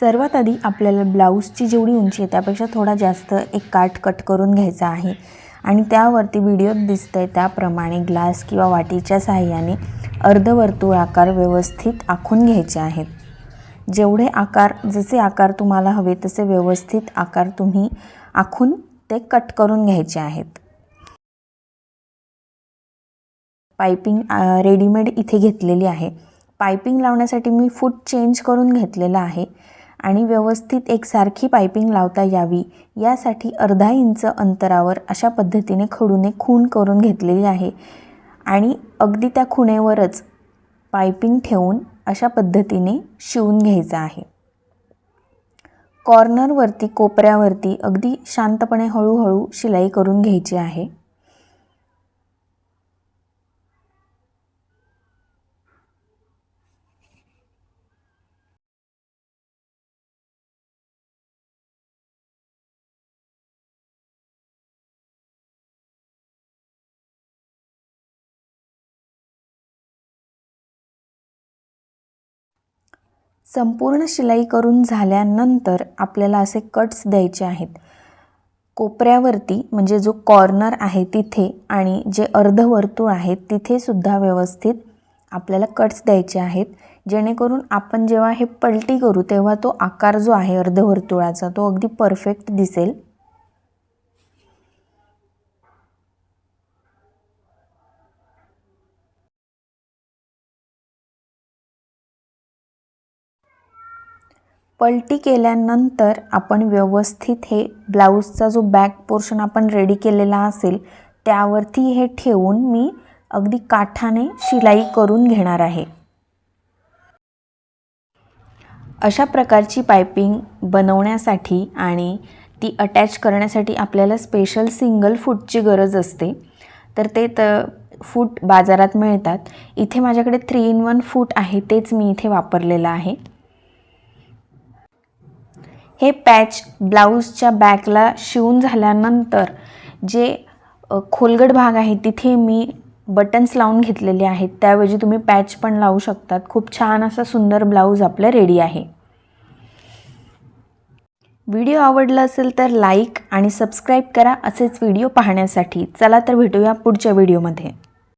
सर्वात आधी आपल्याला ब्लाऊजची जेवढी उंची आहे त्यापेक्षा थोडा जास्त एक काठ कट करून घ्यायचा आहे. आणि त्यावरती व्हिडिओत दिसतं आहे त्याप्रमाणे ग्लास किंवा वाटीच्या साहाय्याने अर्धवर्तुळाकार व्यवस्थित आखून घ्यायचे आहेत. जेवढे आकार जसे आकार तुम्हाला हवे तसे व्यवस्थित आकार तुम्ही आखून ते कट करून घ्यायचे आहेत. पायपिंग रेडीमेड इथे घेतलेली आहे. पायपिंग लावण्यासाठी मी फूट चेंज करून घेतलेला आहे. आणि व्यवस्थित एकसारखी पायपिंग लावता यावी. यासाठी अर्धा इंच अंतरावर अशा पद्धतीने खडूने खूण करून घेतलेली आहे. आणि अगदी त्या खुणेवरच पायपिंग ठेवून अशा पद्धतीने शिवून घ्यायचं आहे. कॉर्नरवरती कोपऱ्यावरती अगदी शांतपणे हळूहळू शिलाई करून घ्यायची आहे. संपूर्ण शिलाई करून झाल्यानंतर आपल्याला असे कट्स द्यायचे आहेत. कोपऱ्यावरती म्हणजे जो कॉर्नर आहे तिथे आणि जे अर्धवर्तुळ आहे तिथेसुद्धा व्यवस्थित आपल्याला कट्स द्यायचे आहेत. जेणेकरून आपण जेव्हा हे पलटी करू तेव्हा तो आकार जो आहे अर्धवर्तुळाचा तो अगदी परफेक्ट दिसेल. पलटी केल्यानंतर आपण व्यवस्थित हे ब्लाऊजचा जो बॅक पोर्शन आपण रेडी केलेला असेल त्यावरती हे ठेवून मी अगदी काठाने शिलाई करून घेणार आहे. अशा प्रकारची पायपिंग बनवण्यासाठी आणि ती अटॅच करण्यासाठी आपल्याला स्पेशल सिंगल फूटची गरज असते. तर ते त फूट बाजारात मिळतात. इथे माझ्याकडे थ्री इन वन फूट आहे तेच मी इथे वापरलेलं आहे. हे पॅच ब्लाऊजच्या बॅकला शिवून झाल्यानंतर जे खोलगट भाग आहे तिथे मी बटन्स लावून घेतलेले आहेत. त्याऐवजी तुम्ही पॅच पण लावू शकतात. खूप छान असा सुंदर ब्लाऊज आपलं रेडी आहे. व्हिडिओ आवडला असेल तर लाईक आणि सबस्क्राईब करा. असेच व्हिडिओ पाहण्यासाठी. चला तर भेटूया पुढच्या व्हिडिओमध्ये